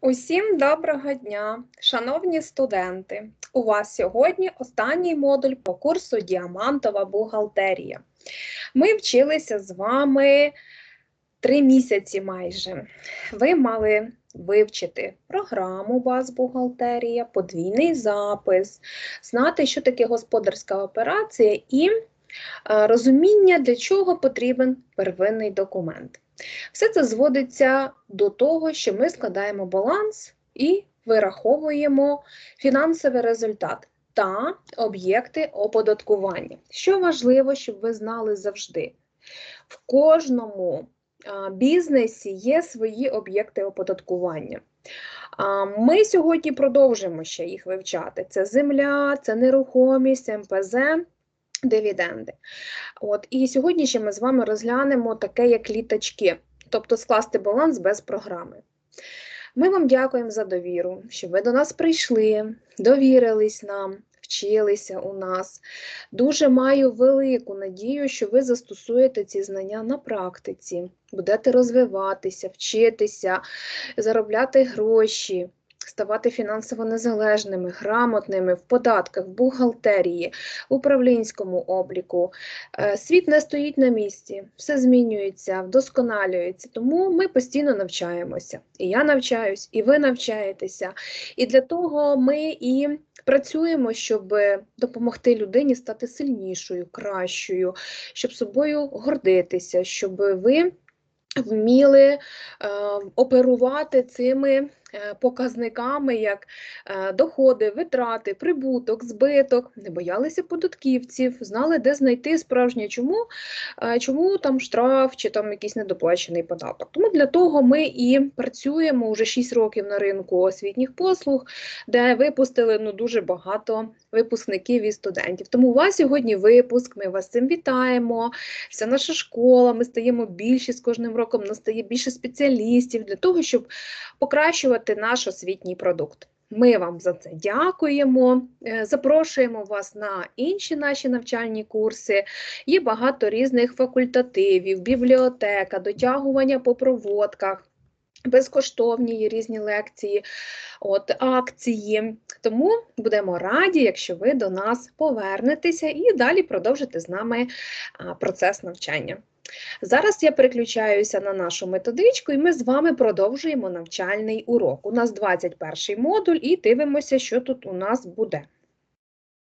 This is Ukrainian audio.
Усім доброго дня, шановні студенти! У вас сьогодні останній модуль по курсу Діамантова бухгалтерія. Ми вчилися з вами три місяці майже. Ви мали вивчити програму баз бухгалтерія, подвійний запис, знати, що таке господарська операція, і розуміння, для чого потрібен первинний документ. Все це зводиться до того, що ми складаємо баланс і вираховуємо фінансовий результат та об'єкти оподаткування. Що важливо, щоб ви знали завжди, в кожному бізнесі є свої об'єкти оподаткування. Ми сьогодні продовжимо ще їх вивчати: це земля, це нерухомість, МПЗ дивіденди. От, І сьогодні ще ми з вами розглянемо таке, як літачки, тобто скласти баланс без програми. Ми вам дякуємо за довіру, що ви до нас прийшли, довірились нам, вчилися у нас. Дуже маю велику надію, що ви застосуєте ці знання на практиці, будете розвиватися, вчитися, заробляти гроші ставати фінансово незалежними, грамотними в податках, в бухгалтерії, в управлінському обліку. Е, світ не стоїть на місці, все змінюється, вдосконалюється. Тому ми постійно навчаємося. І я навчаюсь, і ви навчаєтеся. І для того ми і працюємо, щоб допомогти людині стати сильнішою, кращою, щоб собою гордитися, щоб ви вміли е, оперувати цими показниками, як е, доходи, витрати, прибуток, збиток, не боялися податківців, знали, де знайти справжнє чому, е, чому там штраф чи там якийсь недоплачений податок. Тому для того ми і працюємо вже 6 років на ринку освітніх послуг, де випустили ну, дуже багато випускників і студентів. Тому у вас сьогодні випуск, ми вас цим вітаємо. Вся наша школа, ми стаємо більше з кожним роком, настає більше спеціалістів для того, щоб покращувати наш освітній продукт. Ми вам за це дякуємо, е, запрошуємо вас на інші наші навчальні курси. Є багато різних факультативів, бібліотека, дотягування по проводках. Безкоштовні є різні лекції, от, акції. Тому будемо раді, якщо ви до нас повернетеся і далі продовжите з нами процес навчання. Зараз я переключаюся на нашу методичку, і ми з вами продовжуємо навчальний урок. У нас 21 модуль, і дивимося, що тут у нас буде.